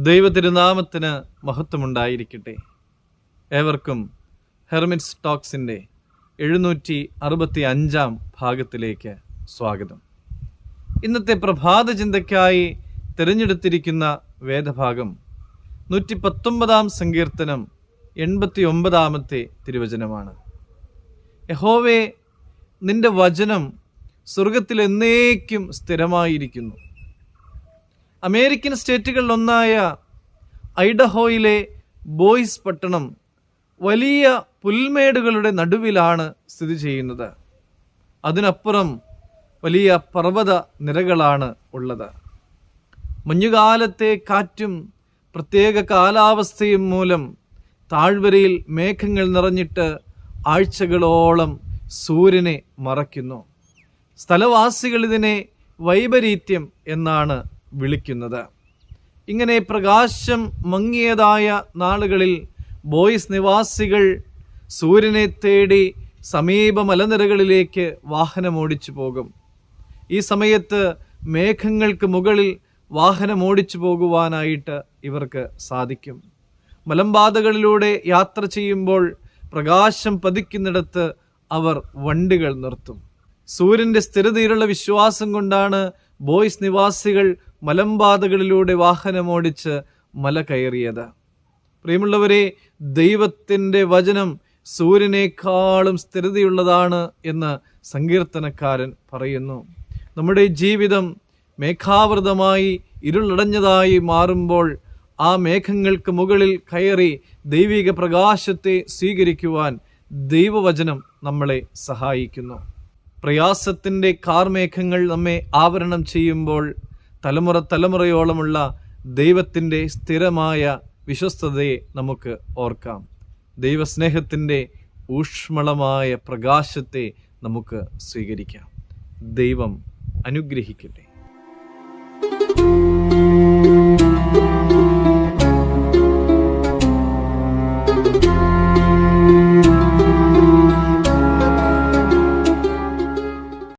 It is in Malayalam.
ദൈവതിരുനാമത്തിന് മഹത്വമുണ്ടായിരിക്കട്ടെ. ഏവർക്കും ഹെർമിറ്റ്സ് ടോക്സിന്റെ എഴുന്നൂറ്റി അറുപത്തി അഞ്ചാം ഭാഗത്തിലേക്ക് സ്വാഗതം. ഇന്നത്തെ പ്രഭാത ചിന്തയ്ക്കായി തിരഞ്ഞെടുത്തിരിക്കുന്ന വേദഭാഗം നൂറ്റി പത്തൊമ്പതാം സങ്കീർത്തനം എൺപത്തി ഒമ്പതാമത്തെ തിരുവചനമാണ്. യഹോവേ നിന്റെ വചനം സ്വർഗത്തിൽ എന്നേക്കും സ്ഥിരമായിരിക്കുന്നു. അമേരിക്കൻ സ്റ്റേറ്റുകളിലൊന്നായ ഐഡഹോയിലെ ബോയ്സ് പട്ടണം വലിയ പുൽമേടുകളുടെ നടുവിലാണ് സ്ഥിതി ചെയ്യുന്നത്. അതിനപ്പുറം വലിയ പർവത നിരകളാണ് ഉള്ളത്. മഞ്ഞുകാലത്തെ കാറ്റും പ്രത്യേക കാലാവസ്ഥയും മൂലം താഴ്വരയിൽ മേഘങ്ങൾ നിറഞ്ഞിട്ട് ആഴ്ചകളോളം സൂര്യനെ മറയ്ക്കുന്നു. സ്ഥലവാസികൾ ഇതിനെ വൈപരീത്യം എന്നാണ് വിളിക്കുന്നത്. ഇങ്ങനെ പ്രകാശം മങ്ങിയതായ നാളുകളിൽ ബോയ്സ് നിവാസികൾ സൂര്യനെ തേടി സമീപ മലനിരകളിലേക്ക് വാഹനമോടിച്ചു പോകും. ഈ സമയത്ത് മേഘങ്ങൾക്ക് മുകളിൽ വാഹനമോടിച്ചു പോകുവാനായിട്ട് ഇവർക്ക് സാധിക്കും. മലമ്പാതകളിലൂടെ യാത്ര ചെയ്യുമ്പോൾ പ്രകാശം പതിക്കുന്നിടത്ത് അവർ വണ്ടികൾ നിർത്തും. സൂര്യന്റെ സ്ഥിരതയിലുള്ള വിശ്വാസം കൊണ്ടാണ് ബോയ്സ് നിവാസികൾ മലമ്പാതകളിലൂടെ വാഹനമോടിച്ച് മല കയറിയത്. പ്രിയമുള്ളവരെ ദൈവത്തിന്റെ വചനം സൂര്യനേക്കാളും സ്ഥിരതയുള്ളതാണ് എന്ന് സങ്കീർത്തനക്കാരൻ പറയുന്നു. നമ്മുടെ ജീവിതം മേഘാവൃതമായി ഇരുളടഞ്ഞതായി മാറുമ്പോൾ ആ മേഘങ്ങൾക്ക് മുകളിൽ കയറി ദൈവിക പ്രകാശത്തെ സ്വീകരിക്കുവാൻ ദൈവവചനം നമ്മളെ സഹായിക്കുന്നു. പ്രയാസത്തിന്റെ കാർമേഘങ്ങൾ നമ്മെ ആവരണം ചെയ്യുമ്പോൾ തലമുറ തലമുറയോളമുള്ള ദൈവത്തിന്റെ സ്ഥിരമായ വിശ്വസ്തതയെ നമുക്ക് ഓർക്കാം. ദൈവസ്നേഹത്തിന്റെ ഊഷ്മളമായ പ്രകാശത്തെ നമുക്ക് സ്വീകരിക്കാം. ദൈവം അനുഗ്രഹിക്കട്ടെ.